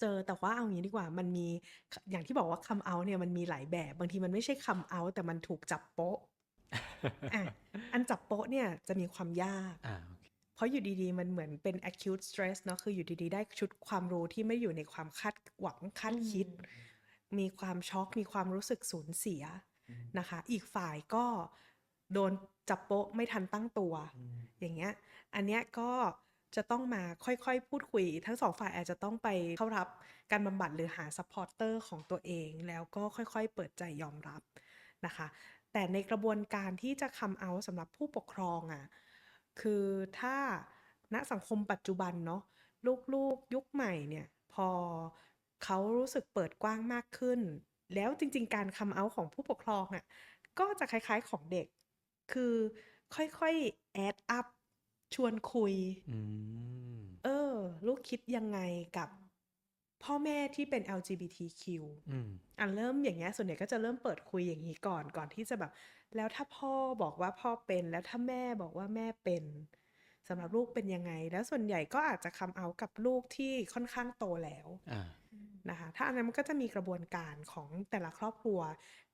เจอแต่ว่าเอางี้ดีกว่ามันมีขอย่างที่บอกว่า come out เนี่ยมันมีหลายแบบ บางทีมันไม่ใช่ come out แต่มันถูกจับโป๊ะอาอันจับโป๊ะเนี่ยจะมีความยากอาโอเคเพราะอยู่ดีๆ มันเหมือนเป็น acute stress เนาะคืออยู่ดีๆ ได้ชุดความรู้ที่ไม่อยู่ในความคาดหวังคาอืดคิดมมีความช็อกมีความรู้สึกสูญเสียอืมนะคะ อีกฝ่ายก็โดนจับโป๊ะไม่ทันตั้งตัวอืมอย่างเงี้ย อันเนี้ยก็ จะต้องมาค่อยๆ พูดคุย ทั้ง2ฝ่ายอาจจะต้องไปเข้ารับการบำบัดหรือหาซัปพอร์ตเตอร์ของตัวเอง แล้วก็ค่อยๆ เปิดใจยอมรับนะคะ แต่ในกระบวนการที่จะ come out สำหรับผู้ปกครองอะคือถ้าณสังคมปัจจุบันเนาะลูกๆยุคใหม่เนี่ยพอเขารู้สึกเปิดกว้างมากขึ้น แล้วจริง ๆ การ come out ของผู้ปกครองอะก็จะคล้ายๆของเด็ก คือค่อยๆ add up ชวนคุยอืมเออ ลูกคิดยังไงกับพ่อแม่ที่เป็น LGBTQ อืมอ่าเริ่มอย่างเงี้ย ส่วนใหญ่ก็จะเริ่มเปิดคุยอย่างงี้ก่อน ก่อนที่จะแบบ แล้วถ้าพ่อบอกว่าพ่อเป็น แล้วถ้าแม่บอกว่าแม่เป็นสำหรับลูกเป็นยังไง?แล้วส่วนใหญ่ก็อาจจะ come out กับลูกที่ค่อนข้างโตแล้วอาอืมนะคะ ถ้าอันนั้นมันก็จะมีกระบวนการของแต่ละครอบครัว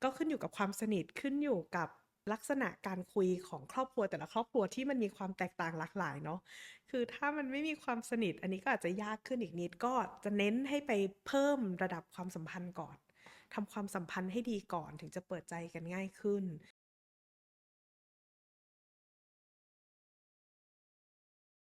ก็ขึ้นอยู่กับความสนิท ขึ้นอยู่กับ ลักษณะการคุยของครอบครัวแต่ละครอบครัวที่มันมีความแตกต่างหลากหลายเนาะคือถ้ามันไม่มีความสนิท อันนี้ก็อาจจะยากขึ้นอีกนิดก็จะเน้นให้ไปเพิ่มระดับความสัมพันธ์ก่อนทำความสัมพันธ์ให้ดีก่อนถึงจะเปิดใจกันง่ายขึ้น